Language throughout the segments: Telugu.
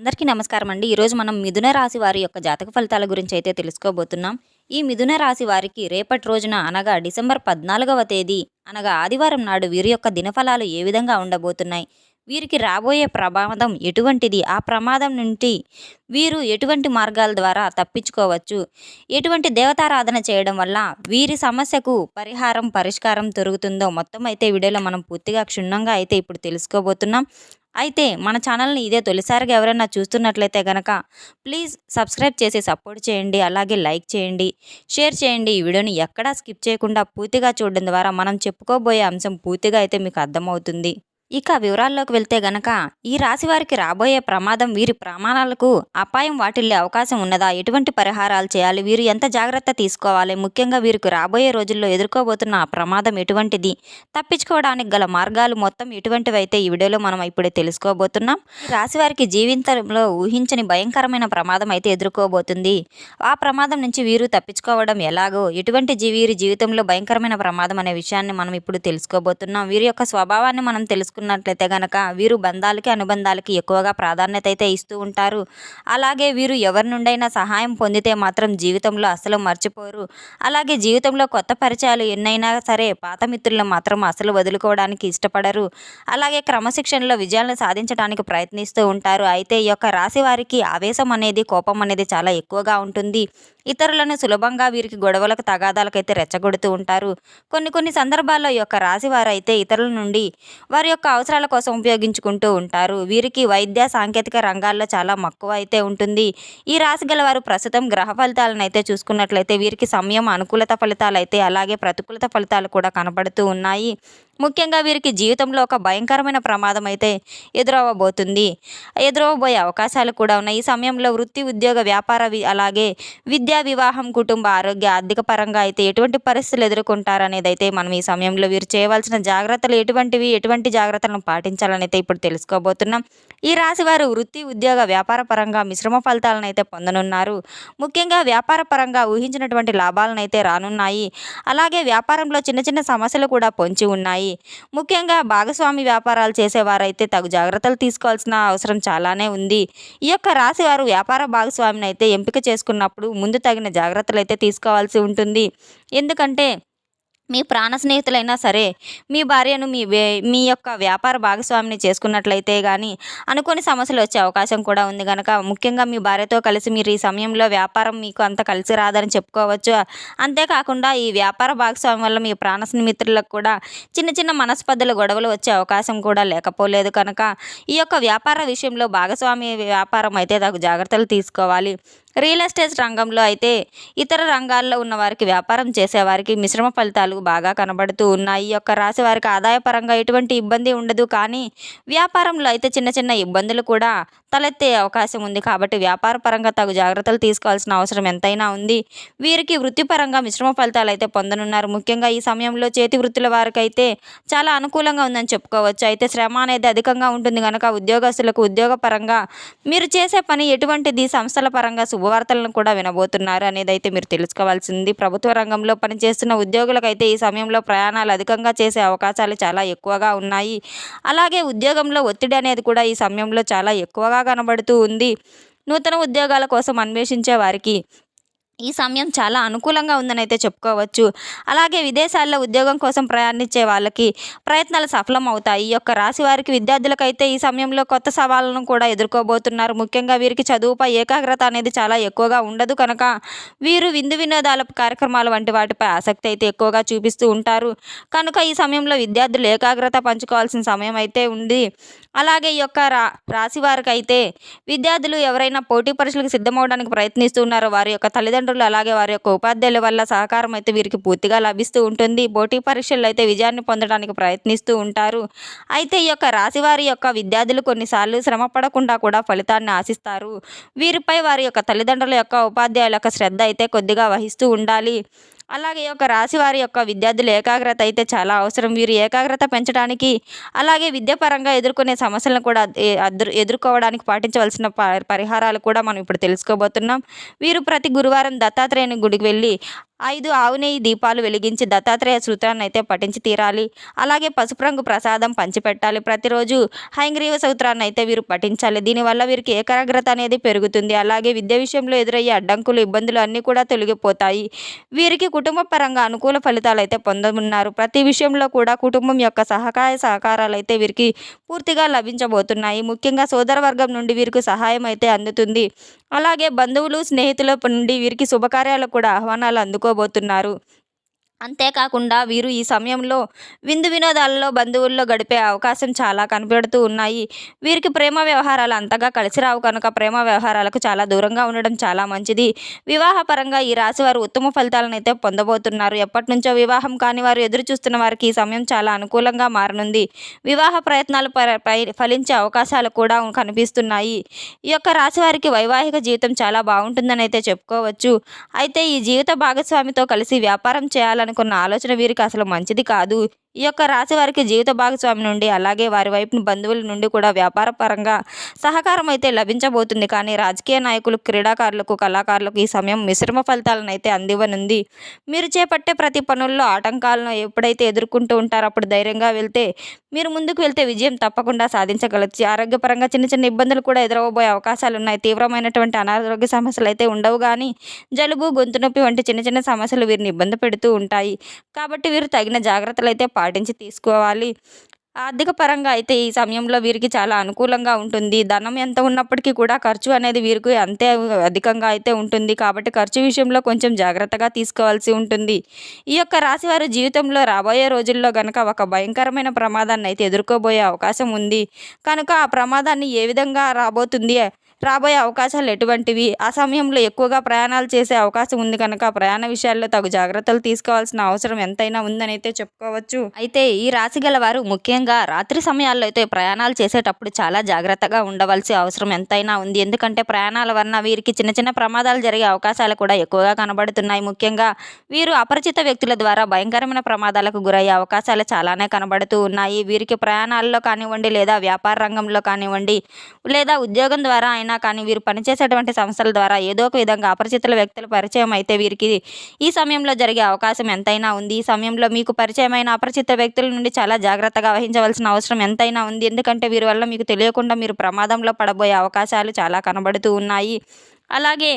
అందరికీ నమస్కారం అండి ఈరోజు మనం మిథున రాశి వారి యొక్క జాతక ఫలితాల గురించి అయితే తెలుసుకోబోతున్నాం. ఈ మిథున రాశి వారికి రేపటి రోజున అనగా డిసెంబర్ పద్నాలుగవ తేదీ అనగా ఆదివారం నాడు వీరి యొక్క దినఫలాలు ఏ విధంగా ఉండబోతున్నాయి? వీరికి రాబోయే ప్రమాదం ఎటువంటిది? ఆ ప్రమాదం నుండి వీరు ఎటువంటి మార్గాల ద్వారా తప్పించుకోవచ్చు? ఎటువంటి దేవతారాధన చేయడం వల్ల వీరి సమస్యకు పరిహారం పరిష్కారం దొరుకుతుందో మొత్తం అయితే వీడియోలో మనం పూర్తిగా క్షుణ్ణంగా అయితే ఇప్పుడు తెలుసుకోబోతున్నాం. అయితే మన ఛానల్ని ఇదే తొలిసారిగా ఎవరైనా చూస్తున్నట్లయితే కనుక ప్లీజ్ సబ్స్క్రైబ్ చేసి సపోర్ట్ చేయండి అలాగే లైక్ చేయండి షేర్ చేయండి. ఈ వీడియోని ఎక్కడా స్కిప్ చేయకుండా పూర్తిగా చూడడం ద్వారా మనం చెప్పుకోబోయే అంశం పూర్తిగా అయితే మీకు అర్థమవుతుంది. ఇక వివరాల్లోకి వెళ్తే గనక ఈ రాశి వారికి రాబోయే ప్రమాదం వీరి ప్రమాణాలకు అపాయం వాటిల్లే అవకాశం ఉన్నదా? ఎటువంటి పరిహారాలు చేయాలి? వీరు ఎంత జాగ్రత్త తీసుకోవాలి? ముఖ్యంగా వీరికి రాబోయే రోజుల్లో ఎదుర్కోబోతున్న ఆ ప్రమాదం ఎటువంటిది? తప్పించుకోవడానికి గల మార్గాలు మొత్తం ఎటువంటివైతే ఈ వీడియోలో మనం ఇప్పుడే తెలుసుకోబోతున్నాం. రాశివారికి రాశి వారికి జీవితంలో ఊహించని భయంకరమైన ప్రమాదం అయితే ఎదుర్కోబోతుంది. ఆ ప్రమాదం నుంచి వీరు తప్పించుకోవడం ఎలాగో ఎటువంటి వీరి జీవితంలో భయంకరమైన ప్రమాదం అనే విషయాన్ని మనం ఇప్పుడు తెలుసుకోబోతున్నాం. వీరి యొక్క స్వభావాన్ని మనం చూసుకున్నట్లయితే గనక వీరు బంధాలకి అనుబంధాలకి ఎక్కువగా ప్రాధాన్యత అయితే ఇస్తూ ఉంటారు. అలాగే వీరు ఎవరి నుండైనా సహాయం పొందితే మాత్రం జీవితంలో అసలు మర్చిపోరు. అలాగే జీవితంలో కొత్త పరిచయాలు ఎన్నైనా సరే పాత మిత్రులను మాత్రం అసలు వదులుకోవడానికి ఇష్టపడరు. అలాగే క్రమశిక్షణలో విజయాలను సాధించడానికి ప్రయత్నిస్తూ ఉంటారు. అయితే ఈ యొక్క రాశి వారికి ఆవేశం అనేది కోపం అనేది చాలా ఎక్కువగా ఉంటుంది. ఇతరులను సులభంగా వీరికి గొడవలకు తగాదాలకైతే రెచ్చగొడుతూ ఉంటారు. కొన్ని కొన్ని సందర్భాల్లో ఈ యొక్క రాశి వారైతే ఇతరుల నుండి వారి యొక్క అవసరాల కోసం ఉపయోగించుకుంటూ ఉంటారు. వీరికి వైద్య సాంకేతిక రంగాల్లో చాలా మక్కువ అయితే ఉంటుంది. ఈ రాశి గల వారు ప్రస్తుతం గ్రహ ఫలితాలను అయితే చూసుకున్నట్లయితే వీరికి సమయం అనుకూలత ఫలితాలు అయితే అలాగే ప్రతికూలత ఫలితాలు కూడా కనబడుతూ ఉన్నాయి. ముఖ్యంగా వీరికి జీవితంలో ఒక భయంకరమైన ప్రమాదం అయితే ఎదురవ్వబోతుంది. ఎదురవబోయే అవకాశాలు కూడా ఉన్నాయి. ఈ సమయంలో వృత్తి ఉద్యోగ వ్యాపార అలాగే విద్యా వివాహం కుటుంబ ఆరోగ్య ఆర్థిక పరంగా అయితే ఎటువంటి పరిస్థితులు ఎదుర్కొంటారనేదైతే అయితే మనం ఈ సమయంలో వీరు చేయవలసిన జాగ్రత్తలు ఎటువంటివి ఎటువంటి జాగ్రత్తలను పాటించాలని అయితే ఇప్పుడు తెలుసుకోబోతున్నాం. ఈ రాశి వారు వృత్తి ఉద్యోగ వ్యాపార పరంగా మిశ్రమ ఫలితాలను అయితే పొందనున్నారు. ముఖ్యంగా వ్యాపార పరంగా ఊహించినటువంటి లాభాలను అయితే రానున్నాయి. అలాగే వ్యాపారంలో చిన్న చిన్న సమస్యలు కూడా పొంచి ఉన్నాయి. ముఖ్యంగా భాగస్వామి వ్యాపారాలు చేసేవారైతే తగు జాగ్రత్తలు తీసుకోవాల్సిన అవసరం చాలానే ఉంది. ఈ యొక్క రాశి వారు వ్యాపార భాగస్వామిని అయితే ఎంపిక చేసుకున్నప్పుడు ముందు తగిన జాగ్రత్తలు అయితే తీసుకోవాల్సి ఉంటుంది. ఎందుకంటే మీ ప్రాణ స్నేహితులైనా సరే మీ భార్యను మీ వే- మీ యొక్క వ్యాపార భాగస్వామిని చేసుకున్నట్లయితే కానీ అనుకోని సమస్యలు వచ్చే అవకాశం కూడా ఉంది కనుక ముఖ్యంగా మీ భార్యతో కలిసి మీరు ఈ సమయంలో వ్యాపారం మీకు అంత కలిసి రాదని చెప్పుకోవచ్చు. అంతేకాకుండా ఈ వ్యాపార భాగస్వామి వల్ల మీ ప్రాణ స్నేహితులకు కూడా చిన్న చిన్న మనస్పర్ధలు గొడవలు వచ్చే అవకాశం కూడా లేకపోలేదు కనుక ఈ యొక్క వ్యాపార విషయంలో భాగస్వామి వ్యాపారం అయితే తగు జాగ్రత్తలు తీసుకోవాలి. రియల్ ఎస్టేట్ రంగంలో అయితే ఇతర రంగాల్లో ఉన్న వారికి వ్యాపారం చేసేవారికి మిశ్రమ ఫలితాలు బాగా కనబడుతూ ఉన్నాయి. ఈ యొక్క రాశి వారికి ఆదాయపరంగా ఎటువంటి ఇబ్బంది ఉండదు. కానీ వ్యాపారంలో అయితే చిన్న చిన్న ఇబ్బందులు కూడా తలెత్తే అవకాశం ఉంది. కాబట్టి వ్యాపార పరంగా తగు జాగ్రత్తలు తీసుకోవాల్సిన అవసరం ఎంతైనా ఉంది. వీరికి వృత్తిపరంగా మిశ్రమ ఫలితాలు అయితే పొందనున్నారు. ముఖ్యంగా ఈ సమయంలో చేతి వృత్తుల వారికైతే చాలా అనుకూలంగా ఉందని చెప్పుకోవచ్చు. అయితే శ్రమ అనేది అధికంగా ఉంటుంది. కనుక ఉద్యోగస్తులకు ఉద్యోగపరంగా మీరు చేసే పని ఎటువంటిది? సంస్థల పరంగా శుభవార్తలను కూడా వినబోతున్నారు అనేది అయితే మీరు తెలుసుకోవాల్సింది. ప్రభుత్వ రంగంలో పనిచేస్తున్న ఉద్యోగులకైతే ఈ సమయంలో ప్రయాణాలు అధికంగా చేసే అవకాశాలు చాలా ఎక్కువగా ఉన్నాయి. అలాగే ఉద్యోగంలో ఒత్తిడి అనేది కూడా ఈ సమయంలో చాలా ఎక్కువగా కనబడుతూ ఉంది. నూతన ఉద్యోగాల కోసం అన్వేషించే వారికి ఈ సమయం చాలా అనుకూలంగా ఉందని అయితే చెప్పుకోవచ్చు. అలాగే విదేశాల్లో ఉద్యోగం కోసం ప్రయాణించే వాళ్ళకి ప్రయత్నాలు సఫలం అవుతాయి. ఈ యొక్క రాశి వారికి విద్యార్థులకైతే ఈ సమయంలో కొత్త సవాళ్ళను కూడా ఎదుర్కోబోతున్నారు. ముఖ్యంగా వీరికి చదువుపై ఏకాగ్రత అనేది చాలా ఎక్కువగా ఉండదు కనుక వీరు విందు వినోదాల కార్యక్రమాలు వంటి వాటిపై ఆసక్తి అయితే ఎక్కువగా చూపిస్తూ ఉంటారు. కనుక ఈ సమయంలో విద్యార్థులు ఏకాగ్రత పంచుకోవాల్సిన సమయం అయితే ఉంది. అలాగే ఈ యొక్క రా రాశి వారికి అయితే విద్యార్థులు ఎవరైనా పోటీ పరీక్షలకు సిద్ధమవడానికి ప్రయత్నిస్తున్నారో వారి యొక్క తల్లిదండ్రులు అలాగే వారి యొక్క ఉపాధ్యాయుల వల్ల సహకారం అయితే వీరికి పూర్తిగా లభిస్తూ ఉంటుంది. పోటీ పరీక్షల్లో అయితే విజయాన్ని పొందడానికి ప్రయత్నిస్తూ ఉంటారు. అయితే ఈ యొక్క రాశి వారి యొక్క విద్యార్థులు కొన్నిసార్లు శ్రమ పడకుండా కూడా ఫలితాన్ని ఆశిస్తారు. వీరిపై వారి యొక్క తల్లిదండ్రుల యొక్క ఉపాధ్యాయుల యొక్క శ్రద్ధ అయితే కొద్దిగా వహిస్తూ ఉండాలి. అలాగే ఈ యొక్క రాశి వారి యొక్క విద్యార్థులు ఏకాగ్రత అయితే చాలా అవసరం. వీరు ఏకాగ్రత పెంచడానికి అలాగే విద్యాపరంగా ఎదుర్కొనే సమస్యలను కూడా ఏ- ఎదుర్కోవడానికి పాటించవలసిన ప- పరిహారాలు కూడా మనం ఇప్పుడు తెలుసుకోబోతున్నాం. వీరు ప్రతి గురువారం దత్తాత్రేయుని గుడికి వెళ్ళి ఐదు ఆవునేయి దీపాలు వెలిగించి దత్తాత్రేయ సూత్రాన్ని అయితే పఠించి తీరాలి. అలాగే పసుపు రంగు ప్రసాదం పంచిపెట్టాలి. ప్రతిరోజు హైంగ్రీవ సూత్రాన్ని అయితే వీరు పఠించాలి. దీనివల్ల వీరికి ఏకాగ్రత అనేది పెరుగుతుంది. అలాగే విద్య విషయంలో ఎదురయ్యే అడ్డంకులు ఇబ్బందులు అన్నీ కూడా తొలగిపోతాయి. వీరికి కుటుంబ పరంగా అనుకూల ఫలితాలు అయితే పొందనున్నారు. ప్రతి విషయంలో కూడా కుటుంబం యొక్క సహకార సహకారాలు అయితే వీరికి పూర్తిగా లభించబోతున్నాయి. ముఖ్యంగా సోదర వర్గం నుండి వీరికి సహాయం అయితే అందుతుంది. అలాగే బంధువులు స్నేహితుల నుండి వీరికి శుభకార్యాలకు కూడా ఆహ్వానాలు అందుకోబోతున్నారు. అంతేకాకుండా వీరు ఈ సమయంలో విందు వినోదాలలో బంధువుల్లో గడిపే అవకాశం చాలా కనపడుతూ ఉన్నాయి. వీరికి ప్రేమ వ్యవహారాలు అంతగా కలిసి రావు కనుక ప్రేమ వ్యవహారాలకు చాలా దూరంగా ఉండడం చాలా మంచిది. వివాహపరంగా ఈ రాశి వారు ఉత్తమ ఫలితాలను అయితే పొందబోతున్నారు. ఎప్పటి నుంచో వివాహం కాని వారు ఎదురు చూస్తున్న వారికి ఈ సమయం చాలా అనుకూలంగా మారనుంది. వివాహ ప్రయత్నాలు పై- ఫలించే అవకాశాలు కూడా కనిపిస్తున్నాయి. ఈ యొక్క రాశి వారికి వైవాహిక జీవితం చాలా బాగుంటుందని అయితే చెప్పుకోవచ్చు. అయితే ఈ జీవిత భాగస్వామితో కలిసి వ్యాపారం చేయాలని అనుకున్న ఆలోచన వీరికి అసలు మంచిది కాదు. ఈ యొక్క రాశి వారికి జీవిత భాగస్వామి నుండి అలాగే వారి వైపు బంధువుల నుండి కూడా వ్యాపార పరంగా సహకారం అయితే లభించబోతుంది. కానీ రాజకీయ నాయకులు క్రీడాకారులకు కళాకారులకు ఈ సమయం మిశ్రమ ఫలితాలను అయితే అందివ్వనుంది. మీరు చేపట్టే ప్రతి పనుల్లో ఆటంకాలను ఎప్పుడైతే ఎదుర్కొంటూ ఉంటారో అప్పుడు ధైర్యంగా వెళ్తే మీరు ముందుకు వెళ్తే విజయం తప్పకుండా సాధించగలచ్చు ఆరోగ్యపరంగా చిన్న చిన్న ఇబ్బందులు కూడా ఎదురవబోయే అవకాశాలు ఉన్నాయి. తీవ్రమైనటువంటి అనారోగ్య సమస్యలు అయితే ఉండవు. కానీ జలుబు గొంతు నొప్పి వంటి చిన్న చిన్న సమస్యలు వీరిని ఇబ్బంది పెడుతూ ఉంటాయి. కాబట్టి వీరు తగిన జాగ్రత్తలు అయితే పాటించి తీసుకోవాలి. ఆర్థిక పరంగా అయితే ఈ సమయంలో వీరికి చాలా అనుకూలంగా ఉంటుంది. ధనం ఎంత ఉన్నప్పటికీ కూడా ఖర్చు అనేది వీరికి అంతే అధికంగా అయితే ఉంటుంది. కాబట్టి ఖర్చు విషయంలో కొంచెం జాగ్రత్తగా తీసుకోవాల్సి ఉంటుంది. ఈ యొక్క రాశివారి జీవితంలో రాబోయే రోజుల్లో గనక ఒక భయంకరమైన ప్రమాదాన్ని అయితే ఎదుర్కోబోయే అవకాశం ఉంది. కనుక ఆ ప్రమాదాన్ని ఏ విధంగా రాబోతుంది రాబోయే అవకాశాలు ఎటువంటివి? ఆ సమయంలో ఎక్కువగా ప్రయాణాలు చేసే అవకాశం ఉంది కనుక ప్రయాణ విషయాల్లో తగు జాగ్రత్తలు తీసుకోవాల్సిన అవసరం ఎంతైనా ఉందని అయితే చెప్పుకోవచ్చు. అయితే ఈ రాశి గల వారు ముఖ్యంగా రాత్రి సమయాల్లో అయితే ప్రయాణాలు చేసేటప్పుడు చాలా జాగ్రత్తగా ఉండవలసిన అవసరం ఎంతైనా ఉంది. ఎందుకంటే ప్రయాణాల వలన వీరికి చిన్న చిన్న ప్రమాదాలు జరిగే అవకాశాలు కూడా ఎక్కువగా కనబడుతున్నాయి. ముఖ్యంగా వీరు అపరిచిత వ్యక్తుల ద్వారా భయంకరమైన ప్రమాదాలకు గురయ్యే అవకాశాలు చాలానే కనబడుతూ ఉన్నాయి. వీరికి ప్రయాణాల్లో కానివ్వండి లేదా వ్యాపార రంగంలో కానివ్వండి లేదా ఉద్యోగం ద్వారా అయినా కానీ వీరు పనిచేసేటువంటి సంస్థల ద్వారా ఏదో ఒక విధంగా అపరిచితుల వ్యక్తుల పరిచయం అయితే వీరికి ఈ సమయంలో జరిగే అవకాశం ఎంతైనా ఉంది. ఈ సమయంలో మీకు పరిచయమైన అపరిచిత వ్యక్తుల నుండి చాలా జాగ్రత్తగా వహించవలసిన అవసరం ఎంతైనా ఉంది. ఎందుకంటే వీరి వల్ల మీకు తెలియకుండా మీరు ప్రమాదంలో పడబోయే అవకాశాలు చాలా కనబడుతూ ఉన్నాయి. అలాగే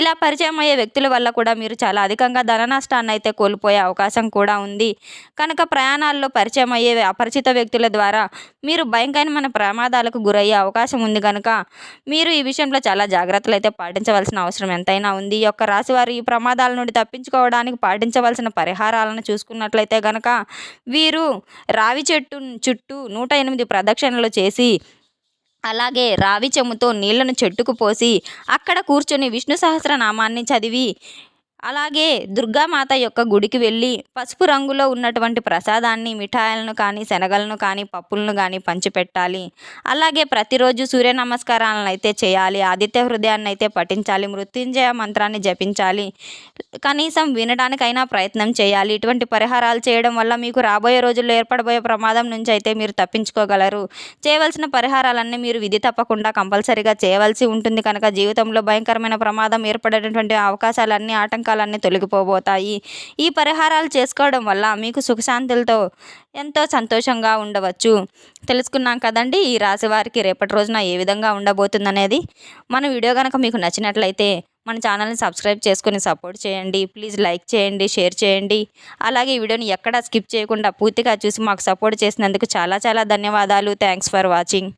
ఇలా పరిచయం అయ్యే వ్యక్తుల వల్ల కూడా మీరు చాలా అధికంగా ధన నష్టాన్ని అయితే కోల్పోయే అవకాశం కూడా ఉంది. కనుక ప్రయాణాల్లో పరిచయం అయ్యే అపరిచిత వ్యక్తుల ద్వారా మీరు భయంకరమైన ప్రమాదాలకు గురయ్యే అవకాశం ఉంది కనుక మీరు ఈ విషయంలో చాలా జాగ్రత్తలు అయితే పాటించవలసిన అవసరం ఎంతైనా ఉంది. ఈ యొక్క రాశివారు ఈ ప్రమాదాల నుండి తప్పించుకోవడానికి పాటించవలసిన పరిహారాలను చూసుకున్నట్లయితే కనుక వీరు రావి చెట్టు చుట్టూ నూట ఎనిమిది ప్రదక్షిణలు చేసి అలాగే రావి చెమ్ముతో నీళ్ళను చెట్టుకు పోసి అక్కడ కూర్చొని విష్ణు సహస్రనామాన్ని చదివి అలాగే దుర్గామాత యొక్క గుడికి వెళ్ళి పసుపు రంగులో ఉన్నటువంటి ప్రసాదాన్ని మిఠాయిలను కానీ శనగలను కానీ పప్పులను కానీ పంచిపెట్టాలి. అలాగే ప్రతిరోజు సూర్య నమస్కారాలను అయితే చేయాలి. ఆదిత్య హృదయాన్ని అయితే పఠించాలి. మృత్యుంజయ మంత్రాన్ని జపించాలి. కనీసం వినడానికైనా ప్రయత్నం చేయాలి. ఇటువంటి పరిహారాలు చేయడం వల్ల మీకు రాబోయే రోజుల్లో ఏర్పడబోయే ప్రమాదం నుంచి అయితే మీరు తప్పించుకోగలరు. చేయవలసిన పరిహారాలన్నీ మీరు విధి తప్పకుండా కంపల్సరీగా చేయవలసి ఉంటుంది. కనుక జీవితంలో భయంకరమైన ప్రమాదం ఏర్పడేటటువంటి అవకాశాలన్నీ దుఃఖాలన్నీ తొలగిపోబోతాయి. ఈ పరిహారాలు చేసుకోవడం వల్ల మీకు సుఖశాంతులతో ఎంతో సంతోషంగా ఉండవచ్చు. తెలుసుకున్నాం కదండి ఈ రాశి వారికి రేపటి రోజున ఏ విధంగా ఉండబోతుందనేది. మన వీడియో కనుక మీకు నచ్చినట్లయితే మన ఛానల్ని సబ్స్క్రైబ్ చేసుకొని సపోర్ట్ చేయండి. ప్లీజ్ లైక్ చేయండి షేర్ చేయండి. అలాగే ఈ వీడియోని ఎక్కడా స్కిప్ చేయకుండా పూర్తిగా చూసి మాకు సపోర్ట్ చేసినందుకు చాలా చాలా ధన్యవాదాలు. Thanks for watching.